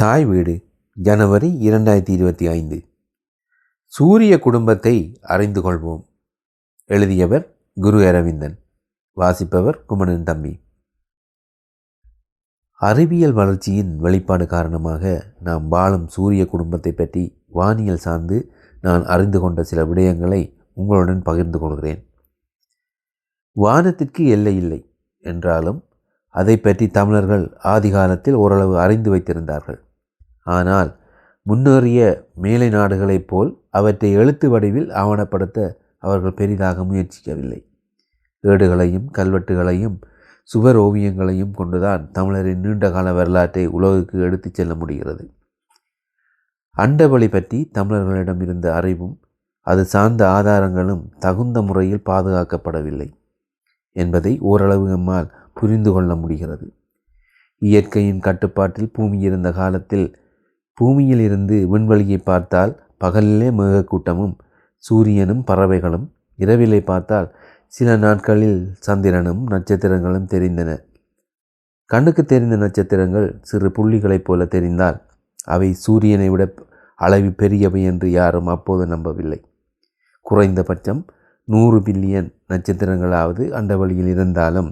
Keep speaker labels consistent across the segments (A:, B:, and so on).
A: தாய் வீடு ஜனவரி இரண்டாயிரத்தி இருபத்தி ஐந்து. சூரிய குடும்பத்தை அறிந்து கொள்வோம். எழுதியவர் குரு அரவிந்தன். வாசிப்பவர் குமணன் தம்பி. அறிவியல் வளர்ச்சியின் வெளிப்பாடு காரணமாக நாம் வாழும் சூரிய குடும்பத்தை பற்றி வானியல் சார்ந்து நான் அறிந்து கொண்ட சில விடயங்களை உங்களுடன் பகிர்ந்து கொள்கிறேன். வானத்திற்கு எல்லை இல்லை என்றாலும் அதை பற்றி தமிழர்கள் ஆதிகாலத்தில் ஓரளவு அறிந்து வைத்திருந்தார்கள். ஆனால் முன்னேறிய மேலை நாடுகளைப் போல் அவற்றை எழுத்து வடிவில் ஆவணப்படுத்த அவர்கள் பெரிதாக முயற்சிக்கவில்லை. ஏடுகளையும் கல்வெட்டுகளையும் சுவர் ஓவியங்களையும் கொண்டுதான் தமிழரின் நீண்டகால வரலாற்றை உலகுக்கு எடுத்துச் செல்ல முடிகிறது. அண்டவழி பற்றி தமிழர்களிடம் இருந்த அறிவும் அது சார்ந்த ஆதாரங்களும் தகுந்த முறையில் பாதுகாக்கப்படவில்லை என்பதை ஓரளவு நம்மால் புரிந்து கொள்ள முடிகிறது. இயற்கையின் கட்டுப்பாட்டில் பூமி இருந்த காலத்தில் பூமியில் இருந்து விண்வெளியை பார்த்தால் பகலிலே மேகக்கூட்டமும் சூரியனும் பறவைகளும் இரவிலை பார்த்தால் சில நாட்களில் சந்திரனும் நட்சத்திரங்களும் தெரிந்தன. கண்ணுக்கு தெரிந்த நட்சத்திரங்கள் சிறு புள்ளிகளைப் போல தெரிந்தால் அவை சூரியனை விட அளவு பெரியவை என்று யாரும் அப்போது நம்பவில்லை. குறைந்தபட்சம் நூறு பில்லியன் நட்சத்திரங்களாவது அண்டவழியில் இருந்தாலும்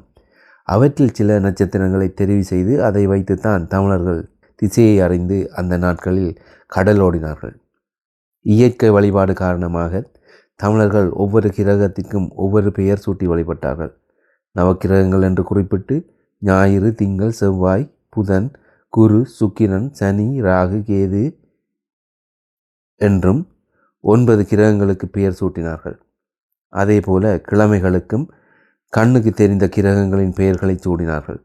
A: அவற்றில் சில நட்சத்திரங்களை தெரிவு செய்து அதை வைத்துத்தான் தமிழர்கள் திசையை அறிந்து அந்த நாட்களில் கடலோடினார்கள் இயற்கை வழிபாடு காரணமாக தமிழர்கள் ஒவ்வொரு கிரகத்திற்கும் ஒவ்வொரு பெயர் சூட்டி வழிபட்டார்கள். நவக்கிரகங்கள் என்று குறிப்பிட்டு ஞாயிறு திங்கள் செவ்வாய் புதன் குரு சுக்கிரன் சனி ராகு கேது என்றும் ஒன்பது கிரகங்களுக்கு பெயர் சூட்டினார்கள். அதேபோல கிழமைகளுக்கும் கண்ணுக்கு தெரிந்த கிரகங்களின் பெயர்களை சூடினார்கள்.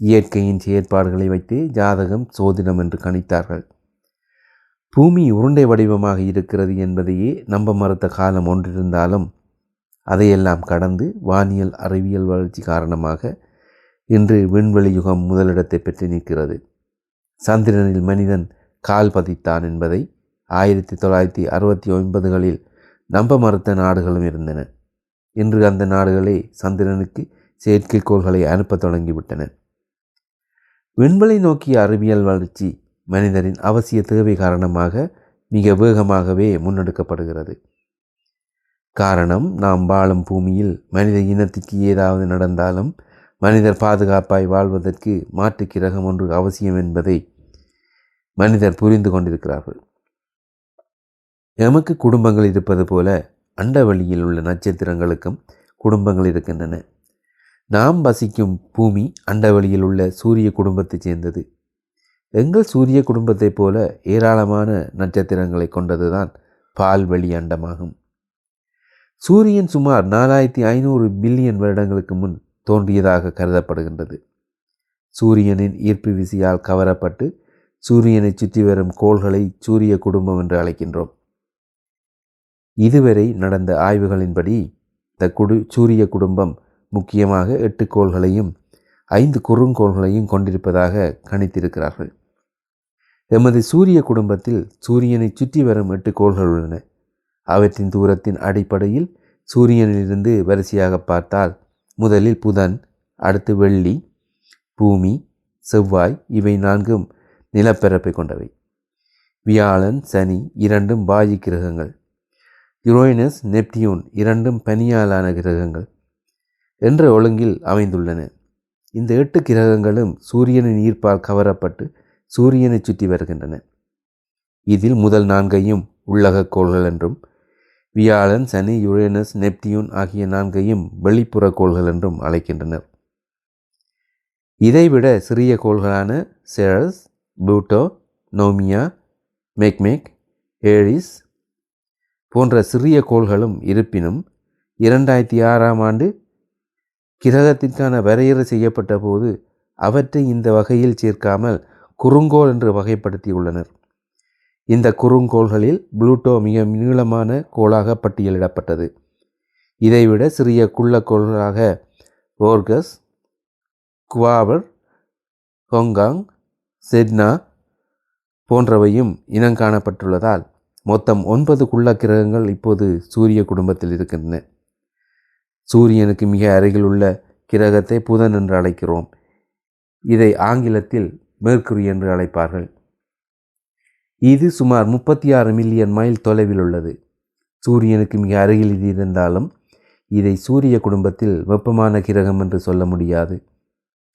A: இயற்கையின் செயற்பாடுகளை வைத்து ஜாதகம் சோதிடம் என்று கணித்தார்கள். பூமி உருண்டை வடிவமாக இருக்கிறது என்பதையே நம்ப மறுத்த காலம் ஒன்றிருந்தாலும் அதையெல்லாம் கடந்து வானியல் அறிவியல் வளர்ச்சி காரணமாக இன்று விண்வெளி யுகம் முதலிடத்தை பெற்று நிற்கிறது. சந்திரனில் மனிதன் கால் பதித்தான் என்பதை ஆயிரத்தி தொள்ளாயிரத்தி அறுபத்தி ஒன்பதுகளில் நம்ப மறுத்த நாடுகளும் இருந்தன. இன்று அந்த நாடுகளே சந்திரனுக்கு செயற்கைக்கோள்களை அனுப்ப தொடங்கிவிட்டன. விண்வெளி நோக்கிய அறிவியல் வளர்ச்சி மனிதரின் அவசிய தேவை காரணமாக மிக வேகமாகவே முன்னெடுக்கப்படுகிறது. காரணம் நாம் வாழும் பூமியில் மனித இனத்திற்கு ஏதாவது நடந்தாலும் மனிதர் பாதுகாப்பாய் வாழ்வதற்கு மாற்று கிரகம் ஒன்று அவசியம் என்பதை மனிதர் புரிந்து கொண்டிருக்கிறார்கள். எமக்கு குடும்பங்கள் இருப்பது போல அண்டவெளியில் உள்ள நட்சத்திரங்களுக்கும் குடும்பங்கள் இருக்கின்றன. நாம் வசிக்கும் பூமி அண்டவெளியில் உள்ள சூரிய குடும்பத்தைச் சேர்ந்தது. எங்கள் சூரிய குடும்பத்தைப் போல ஏராளமான நட்சத்திரங்களை கொண்டதுதான் பால்வெளி அண்டமாகும். சூரியன் சுமார் நாலாயிரத்தி ஐநூறு பில்லியன் வருடங்களுக்கு முன் தோன்றியதாக கருதப்படுகின்றது. சூரியனின் ஈர்ப்பு விசையால் கவரப்பட்டு சூரியனை சுற்றி வரும் கோள்களை சூரிய குடும்பம் என்று அழைக்கின்றோம். இதுவரை நடந்த ஆய்வுகளின்படி இந்த குடு சூரிய குடும்பம் முக்கியமாக எட்டு கோள்களையும் ஐந்து குறுங்கோள்களையும் கொண்டிருப்பதாக கணித்திருக்கிறார்கள். எமது சூரிய குடும்பத்தில் சூரியனை சுற்றி வரும் எட்டு கோள்கள் உள்ளன. அவற்றின் தூரத்தின் அடிப்படையில் சூரியனிலிருந்து வரிசையாக பார்த்தால் முதலில் புதன் அடுத்து வெள்ளி பூமி செவ்வாய் இவை நான்கும் நிலப்பரப்பை கொண்டவை. வியாழன் சனி இரண்டும் வாயு கிரகங்கள். யுரோயினஸ் நெப்டியூன் இரண்டும் பனியாலான கிரகங்கள். என்ற ஒழுங்கில் அமைந்துள்ளன. இந்த எட்டு கிரகங்களும் சூரியனின் ஈர்ப்பால் கவரப்பட்டு சூரியனை சுற்றி வருகின்றன. இதில் முதல் நான்கையும் உள்ளக கோள்கள் என்றும் வியாழன் சனி யுரேனஸ் நெப்டியூன் ஆகிய நான்கையும் வெளிப்புற கோள்கள் என்றும் அழைக்கின்றனர். இதைவிட சிறிய கோள்களான செரஸ் ப்ளூட்டோ நோமியா மெக்மேக் ஏரிஸ் போன்ற சிறிய கோள்களும் இருப்பினும் இரண்டாயிரத்தி ஆறாம் ஆண்டு கிரகத்திற்கான வரையறை செய்யப்பட்ட போது அவற்றை இந்த வகையில் சேர்க்காமல் குறுங்கோள் என்று வகைப்படுத்தியுள்ளனர். இந்த குறுங்கோள்களில் புளூட்டோ மிக நீளமான கோளாக பட்டியலிடப்பட்டது. இதைவிட சிறிய குள்ளக்கோள்களாக போர்கஸ் குவாவர் ஹொங்காங் செட்னா போன்றவையும் இனங்காணப்பட்டுள்ளதால் மொத்தம் ஒன்பது குள்ள கிரகங்கள் இப்போது சூரிய குடும்பத்தில் இருக்கின்றன. சூரியனுக்கு மிக அருகில் உள்ள கிரகத்தை புதன் என்று அழைக்கிறோம். இதை ஆங்கிலத்தில் மேற்குரி என்று அழைப்பார்கள். இது சுமார் முப்பத்தி ஆறு மில்லியன் மைல் தொலைவில் உள்ளது. சூரியனுக்கு மிக அருகில் இது இருந்தாலும் இதை சூரிய குடும்பத்தில் வெப்பமான கிரகம் என்று சொல்ல முடியாது.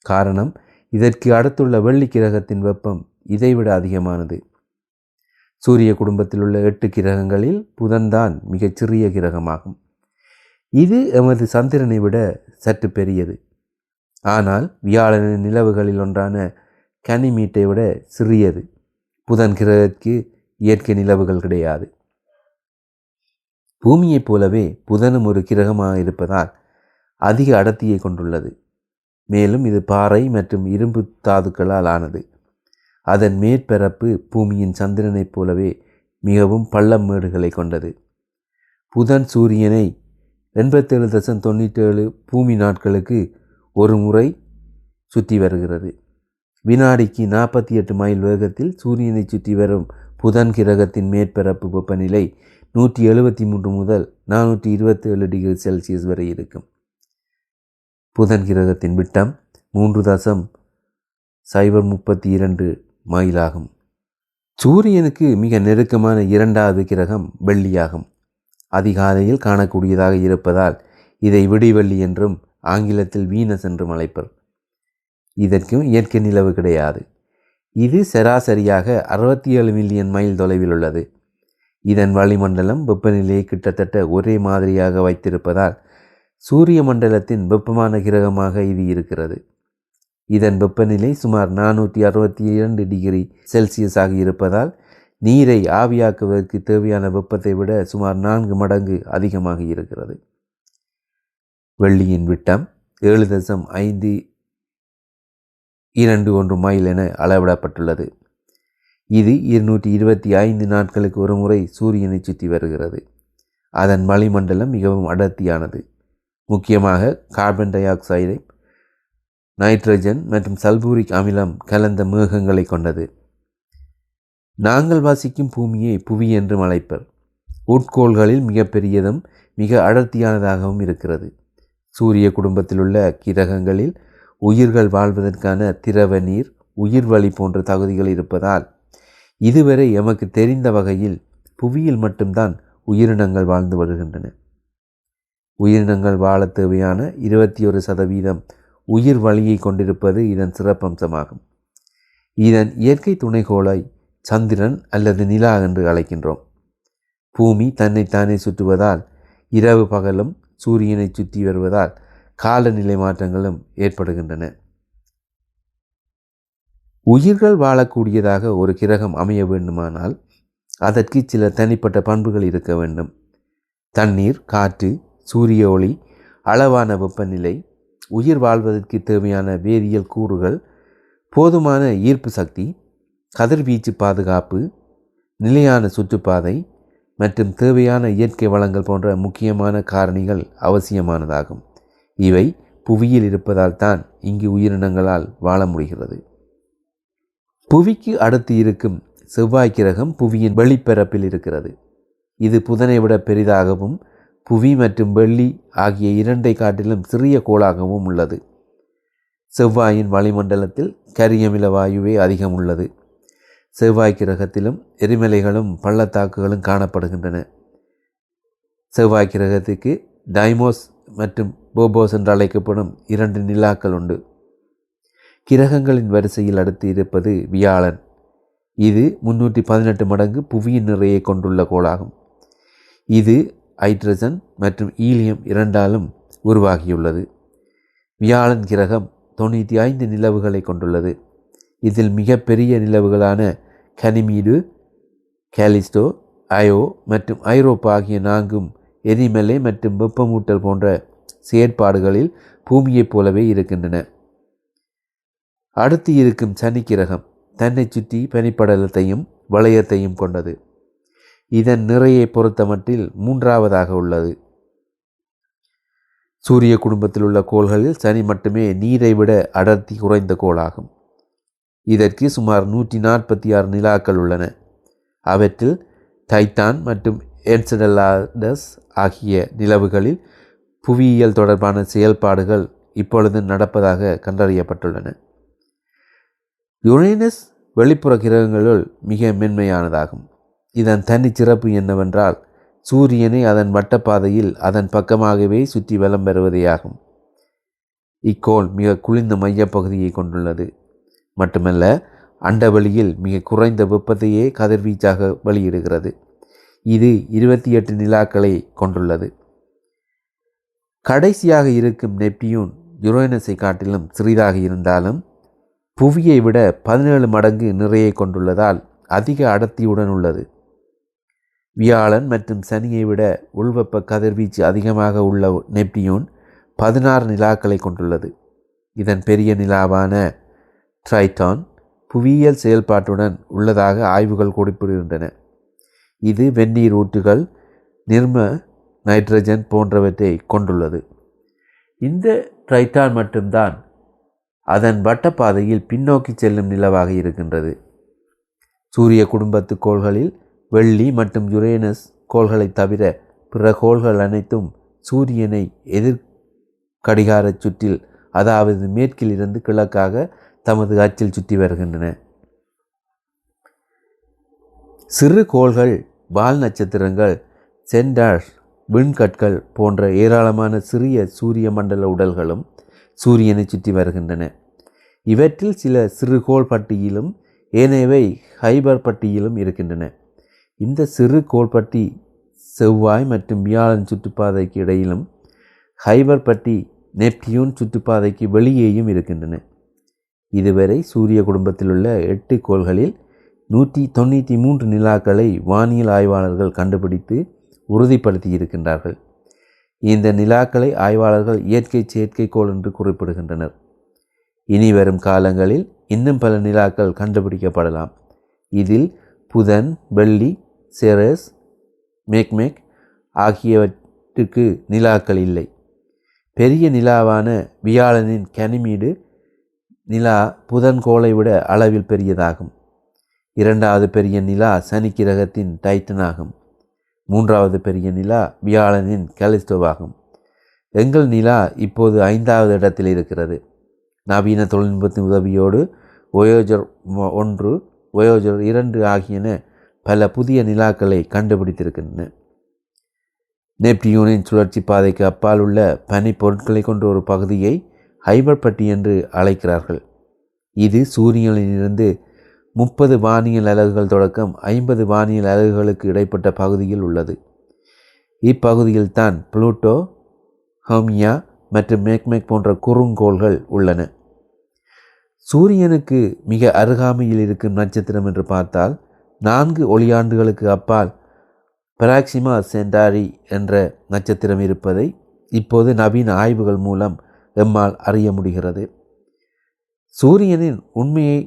A: காரணம் இதற்கு அடுத்துள்ள வெள்ளி கிரகத்தின் வெப்பம் இதைவிட அதிகமானது. சூரிய குடும்பத்தில் உள்ள எட்டு கிரகங்களில் புதன்தான் மிகச் சிறிய கிரகமாகும். இது எமது சந்திரனை விட சற்று பெரியது. ஆனால் வியாழனின் நிலவுகளில் ஒன்றான கனிமீட்டை விட சிறியது. புதன் கிரகத்திற்கு இயற்கை நிலவுகள் கிடையாது. பூமியைப் போலவே புதனும் ஒரு கிரகமாக இருப்பதால் அதிக அடர்த்தியை கொண்டுள்ளது. மேலும் இது பாறை மற்றும் இரும்பு தாதுக்களால் ஆனது. அதன் மேற்பரப்பு பூமியின் சந்திரனைப் போலவே மிகவும் பள்ளம் மேடுகளை கொண்டது. புதன் சூரியனை எண்பத்தேழு தசம் தொண்ணூற்றேழு பூமி நாட்களுக்கு ஒரு முறை சுற்றி வருகிறது. வினாடிக்கு நாற்பத்தி எட்டு மைல் வேகத்தில் சூரியனை சுற்றி வரும் புதன் கிரகத்தின் மேற்பரப்பு வெப்பநிலை நூற்றி எழுபத்தி மூன்று முதல் நானூற்றி இருபத்தேழு டிகிரி செல்சியஸ் வரை இருக்கும். புதன் கிரகத்தின் விட்டம் மூன்று தசம் சைபர் முப்பத்தி இரண்டு மைலாகும். சூரியனுக்கு மிக நெருக்கமான இரண்டாவது கிரகம் வெள்ளியாகும். அதிகாலையில் காணக்கூடியதாக இருப்பதால் இதை விடிவெள்ளி என்றும் ஆங்கிலத்தில் வீனஸ் என்றும் அழைப்பர். இதற்கும் இயற்கை நிலவு கிடையாது. இது சராசரியாக அறுபத்தி ஏழு மில்லியன் மைல் தொலைவில் உள்ளது. இதன் வளிமண்டலம் வெப்பநிலையை கிட்டத்தட்ட ஒரே மாதிரியாக வைத்திருப்பதால் சூரிய மண்டலத்தின் வெப்பமான கிரகமாக இது இருக்கிறது. இதன் வெப்பநிலை சுமார் நானூற்றி அறுபத்தி இரண்டு டிகிரி செல்சியஸாக இருப்பதால் நீரை ஆவியாக்குவதற்கு தேவையான வெப்பத்தை விட சுமார் நான்கு மடங்கு அதிகமாக இருக்கிறது. வெள்ளியின் விட்டம் ஏழு தசம் ஐந்து இரண்டு ஒன்று மைல் என அளவிடப்பட்டுள்ளது. இது இருநூற்றி இருபத்தி ஐந்து நாட்களுக்கு ஒரு முறை சூரியனை சுற்றி வருகிறது. அதன் வளிமண்டலம் மிகவும் அடர்த்தியானது. முக்கியமாக கார்பன் டை ஆக்சைடை நைட்ரஜன் மற்றும் சல்பூரிக் அமிலம் கலந்த மேகங்களை கொண்டது. நாங்கள் வாசிக்கும் பூமியை புவி என்றும் அழைப்பர். உட்கோள்களில் மிகப்பெரியதும் மிக அடர்த்தியானதாகவும் இருக்கிறது. சூரிய குடும்பத்தில் உள்ள கிரகங்களில் உயிர்கள் வாழ்வதற்கான திரவ நீர் உயிர் வழி போன்ற தகுதிகள் இருப்பதால் இதுவரை எமக்கு தெரிந்த வகையில் புவியில் மட்டும்தான் உயிரினங்கள் வாழ்ந்து வருகின்றன. உயிரினங்கள் வாழ தேவையான இருபத்தி ஒரு சதவீதம் உயிர் வழியை கொண்டிருப்பது இதன் சிறப்பம்சமாகும். இதன் இயற்கை துணைகோளை சந்திரன் அல்லது நிலா என்று அழைக்கின்றோம். பூமி தன்னைத்தானே சுற்றுவதால் இரவு பகலும் சூரியனை சுற்றி வருவதால் காலநிலை மாற்றங்களும் ஏற்படுகின்றன. உயிர்கள் வாழக்கூடியதாக ஒரு கிரகம் அமைய வேண்டுமானால் அதற்கு சில தனிப்பட்ட பண்புகள் இருக்க வேண்டும். தண்ணீர் காற்று சூரிய ஒளி அளவான வெப்பநிலை உயிர் வாழ்வதற்கு தேவையான வேதியியல் கூறுகள் போதுமான ஈர்ப்பு சக்தி கதிர்வீச்சு பாதுகாப்பு நிலையான சுற்றுப்பாதை மற்றும் தேவையான இயற்கை வளங்கள் போன்ற முக்கியமான காரணிகள் அவசியமானதாகும். இவை புவியில் இருப்பதால் தான் இங்கு உயிரினங்களால் வாழ முடிகிறது. புவிக்கு அடுத்து இருக்கும் செவ்வாய் கிரகம் புவியின் வெளிப்பரப்பில் இருக்கிறது. இது புதனை விட பெரிதாகவும் புவி மற்றும் வெள்ளி ஆகிய இரண்டை காட்டிலும் சிறிய கோளாகவும் உள்ளது. செவ்வாயின் வளிமண்டலத்தில் கரியமில வாயுவே அதிகம் உள்ளது. செவ்வாய் கிரகத்திலும் எரிமலைகளும் பள்ளத்தாக்குகளும் காணப்படுகின்றன. செவ்வாய் கிரகத்துக்கு டைமோஸ் மற்றும் போபோஸ் என்று அழைக்கப்படும் இரண்டு நிலாக்கள் உண்டு. கிரகங்களின் வரிசையில் அடுத்து இருப்பது வியாழன். இது முன்னூற்றி பதினெட்டு மடங்கு புவியின் நிறையை கொண்டுள்ள கோளாகும். இது ஹைட்ரஜன் மற்றும் ஈலியம் இரண்டாலும் உருவாகியுள்ளது. வியாழன் கிரகம் தொண்ணூற்றி ஐந்து நிலவுகளை கொண்டுள்ளது. இதில் மிகப்பெரிய நிலவுகளான கனிமீடு கேலிஸ்டோ அயோ மற்றும் ஐரோப்பா ஆகிய நான்கும் எரிமலை மற்றும் வெப்பமூட்டல் போன்ற செயற்பாடுகளில் பூமியைப் போலவே இருக்கின்றன. அடுத்து இருக்கும் சனி கிரகம் தன்னை சுற்றி பனிப்படலத்தையும் வளையத்தையும் கொண்டது. இதன் நிறையை பொறுத்தமட்டில் மூன்றாவதாக உள்ளது. சூரிய குடும்பத்தில் உள்ள கோள்களில் சனி மட்டுமே நீரை விட அடர்த்தி குறைந்த கோளாகும். இதற்கு சுமார் நூற்றி நாற்பத்தி ஆறு நிலாக்கள் உள்ளன. அவற்றில் டைத்தான் மற்றும் என்செடலாடஸ் ஆகிய நிலவுகளில் புவியியல் தொடர்பான செயல்பாடுகள் இப்பொழுது நடப்பதாக கண்டறியப்பட்டுள்ளன. யுரேனஸ் வெளிப்புற கிரகங்களுள் மிக மென்மையானதாகும். இதன் தனிச்சிறப்பு என்னவென்றால் சூரியனை அதன் வட்டப்பாதையில் அதன் பக்கமாகவே சுற்றி வலம் பெறுவதேயாகும். இக்கோள் மிக குளிர்ந்த மையப்பகுதியை கொண்டுள்ளது. மட்டுமல்ல அண்டவெளியில் மிக குறைந்த வெப்பத்தையே கதிர்வீச்சாக வெளியிடுகிறது. இது இருபத்தி எட்டு நிலாக்களை கொண்டுள்ளது. கடைசியாக இருக்கும் நெப்டியூன் யுரேனஸை காட்டிலும் சிறிதாக இருந்தாலும் புவியை விட பதினேழு மடங்கு நிறையை கொண்டுள்ளதால் அதிக அடர்த்தியுடன் உள்ளது. வியாழன் மற்றும் சனியை விட உள்வெப்ப கதிர்வீச்சு அதிகமாக உள்ள நெப்டியூன் பதினாறு நிலாக்களை கொண்டுள்ளது. இதன் பெரிய நிலாவான ட்ரைட்டான் புவியியல் செயல்பாட்டுடன் உள்ளதாக ஆய்வுகள் குறிப்பிடுகின்றன. இது வெந்நீர் ஊற்றுகள் நிர்ம நைட்ரஜன் போன்றவற்றை கொண்டுள்ளது. இந்த ட்ரைட்டான் மட்டும்தான் அதன் வட்டப்பாதையில் பின்னோக்கி செல்லும் நிலவாக இருக்கின்றது. சூரிய குடும்பத்து கோள்களில் வெள்ளி மற்றும் யுரேனஸ் கோள்களை தவிர பிற கோள்கள் அனைத்தும் சூரியனை எதிர் கடிகார சுற்றில் அதாவது மேற்கில் இருந்து கிழக்காக தமது அச்சில் சுற்றி வருகின்றன. சிறு கோள்கள் வால் நட்சத்திரங்கள் சென்டாஷ் விண்கற்கள் போன்ற ஏராளமான சிறிய சூரிய மண்டல உடல்களும் சூரியனை சுற்றி வருகின்றன. இவற்றில் சில சிறுகோள் பட்டியிலும் ஏனையவை ஹைபர் பட்டியிலும் இருக்கின்றன. இந்த சிறு கோள்பட்டி செவ்வாய் மற்றும் வியாழன் சுற்றுப்பாதைக்கு இடையிலும் ஹைபர் பட்டி நெப்டியூன் சுற்றுப்பாதைக்கு வெளியேயும் இருக்கின்றன. இதுவரை சூரிய குடும்பத்தில் உள்ள எட்டு கோள்களில் நூற்றி தொண்ணூற்றி மூன்று நிலாக்களை வானியல் ஆய்வாளர்கள் கண்டுபிடித்து உறுதிப்படுத்தி இருக்கின்றார்கள். இந்த நிலாக்களை ஆய்வாளர்கள் இயற்கை செயற்கைக்கோள் என்று குறிப்பிடுகின்றனர். இனி வரும் காலங்களில் இன்னும் பல நிலாக்கள் கண்டுபிடிக்கப்படலாம். இதில் புதன் வெள்ளி செரஸ் மேக்மேக் ஆகியவற்றுக்கு நிலாக்கள் இல்லை. பெரிய நிலாவான வியாழனின் கனிமீடு நிலா புதன் கோளை விட அளவில் பெரியதாகும். இரண்டாவது பெரிய நிலா சனி கிரகத்தின் டைட்டன் ஆகும் மூன்றாவது பெரிய நிலா வியாழனின் கலிஸ்டோவாகும் எங்கள் நிலா இப்போது ஐந்தாவது இடத்தில் இருக்கிறது. நவீன தொழில்நுட்பத்தின் உதவியோடு ஒயோஜர் ஒன்று ஒயோஜர் இரண்டு ஆகியன பல புதிய நிலாக்களை கண்டுபிடித்திருக்கின்றன. நெப்டியூனின் சுழற்சி பாதைக்கு அப்பால் உள்ள பனி பொருட்களை கொண்ட ஒரு பகுதியை ஹைபர் பட்டி என்று அழைக்கிறார்கள். இது சூரியனிலிருந்து முப்பது வானியல் அலகுகள் தொடக்கம் ஐம்பது வானியல் அலகுகளுக்கு இடைப்பட்ட பகுதியில் உள்ளது. இப்பகுதியில் தான் புளூட்டோ ஹோமியா மற்றும் மேக்மேக் போன்ற குறுங்கோள்கள் உள்ளன. சூரியனுக்கு மிக அருகாமையில் இருக்கும் நட்சத்திரம் என்று பார்த்தால் நான்கு ஒளியாண்டுகளுக்கு அப்பால் பராக்சிமா சென்டாரி என்ற நட்சத்திரம் இருப்பதை இப்போது நவீன ஆய்வுகள் மூலம் எம்மால் அறிய முடிகிறது. சூரியனின் உண்மையை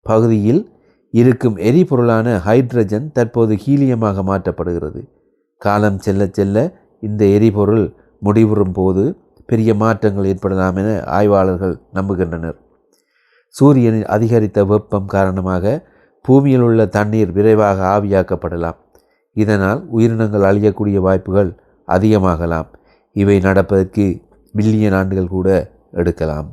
A: பகுதியில் இருக்கும் எரிபொருளான ஹைட்ரஜன் தற்போது ஹீலியமாக மாற்றப்படுகிறது. காலம் செல்ல செல்ல இந்த எரிபொருள் முடிவுறும் போது பெரிய மாற்றங்கள் ஏற்படலாம் என ஆய்வாளர்கள் நம்புகின்றனர். சூரியனின் அதிகரித்த வெப்பம் காரணமாக பூமியில் உள்ள தண்ணீர் விரைவாக ஆவியாக்கப்படலாம். இதனால் உயிரினங்கள் அழியக்கூடிய வாய்ப்புகள் அதிகமாகலாம். இவை நடப்பதற்கு பில்லியன் ஆண்டுகள் கூட எடுக்கலாம்.